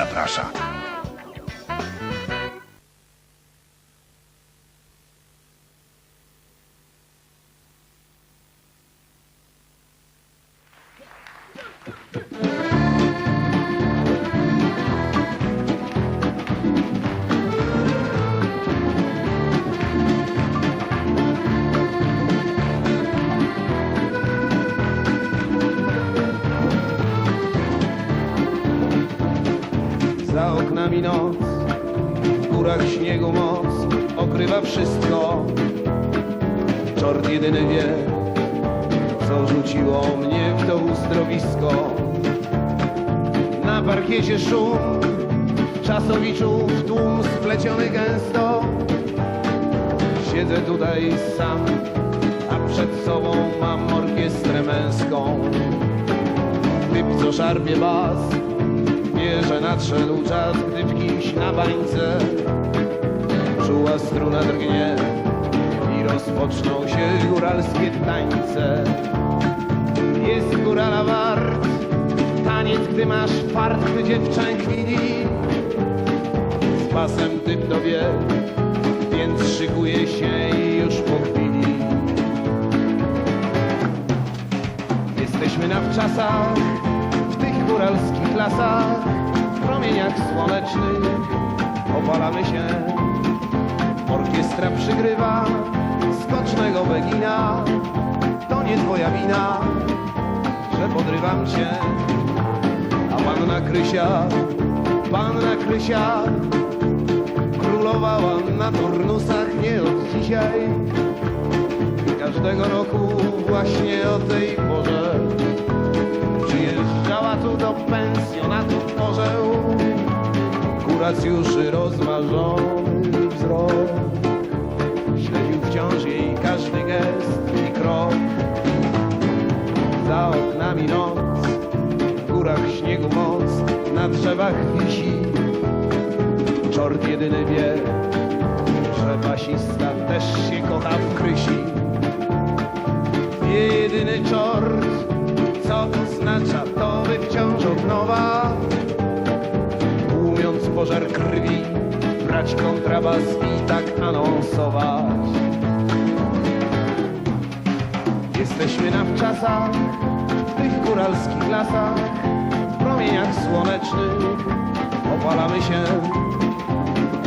zaprasza. Noc, w górach śniegu moc okrywa wszystko. Czort jedyny wie, co rzuciło mnie w to uzdrowisko. Na parkiecie szum, czasowiczów tłum spleciony gęsto. Siedzę tutaj sam, a przed sobą mam orkiestrę męską. Typ, co szarpie bas, Wie, że nadszedł czas, gdy w kimś na bańce czuła struna drgnie i rozpoczną się góralskie tańce. Jest górala wart, taniec, gdy masz fart, gdy dziewczę chwili. Z pasem typ to wie, więc szykuje się i już po chwili. Jesteśmy na wczasach, góralskich lasach, w promieniach słonecznych opalamy się. Orkiestra przygrywa skocznego begina, to nie twoja wina, że podrywam cię. A panna Krysia, panna Krysia, królowała na turnusach nie od dzisiaj. Każdego roku właśnie o tej porze Przyjeżdżała tu do pensjonatu orzeł Kuracjuszy rozmarzony wzrok. Śledził wciąż jej każdy gest i krok. Za oknami noc, w górach śniegu moc Na drzewach wisi. Czort jedyny wie, pożar krwi, brać kontrabas i tak anonsować. Jesteśmy na wczasach, w tych góralskich lasach W promieniach słonecznych. Opalamy się.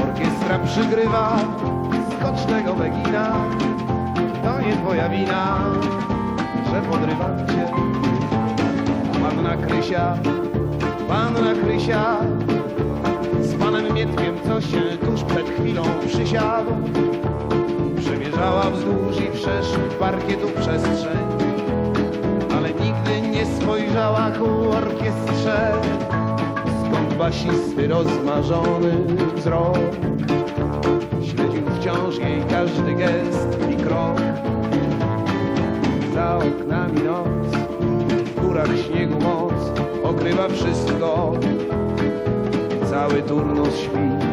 Orkiestra przygrywa skocznego begina. To nie twoja wina, że podrywam cię. Panna Krysia, panna Krysia co się tuż przed chwilą przysiadł. Przemierzała wzdłuż i wszerz parkietu przestrzeń Ale nigdy nie spojrzała ku orkiestrze. Skąd basisty rozmarzony wzrok? Śledził wciąż jej każdy gest i krok. Za oknami noc, w górach śniegu moc Okrywa wszystko, cały turnus śpi. A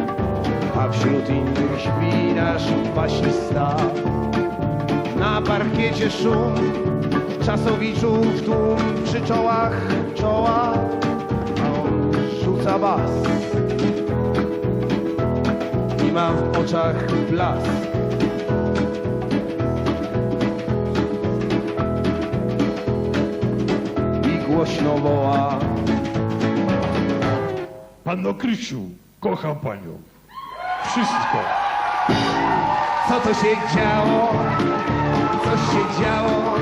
wśród innych śpi nasz basista Na parkiecie szum, czasowiczów tłum Przy czołach czoła, rzuca bas i ma w oczach blask. Głośno woła, Panno Krysiu, kocham panią. Wszystko. co to się działo, co się działo.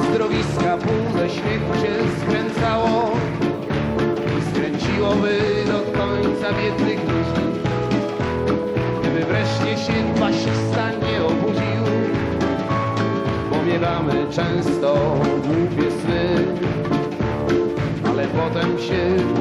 Uzdrowiska pół ze śmiechu się skręcało i skręciłoby do końca biednych ludzi. Gdyby wreszcie się basista nie obudził, bo często głupie sny, ale potem się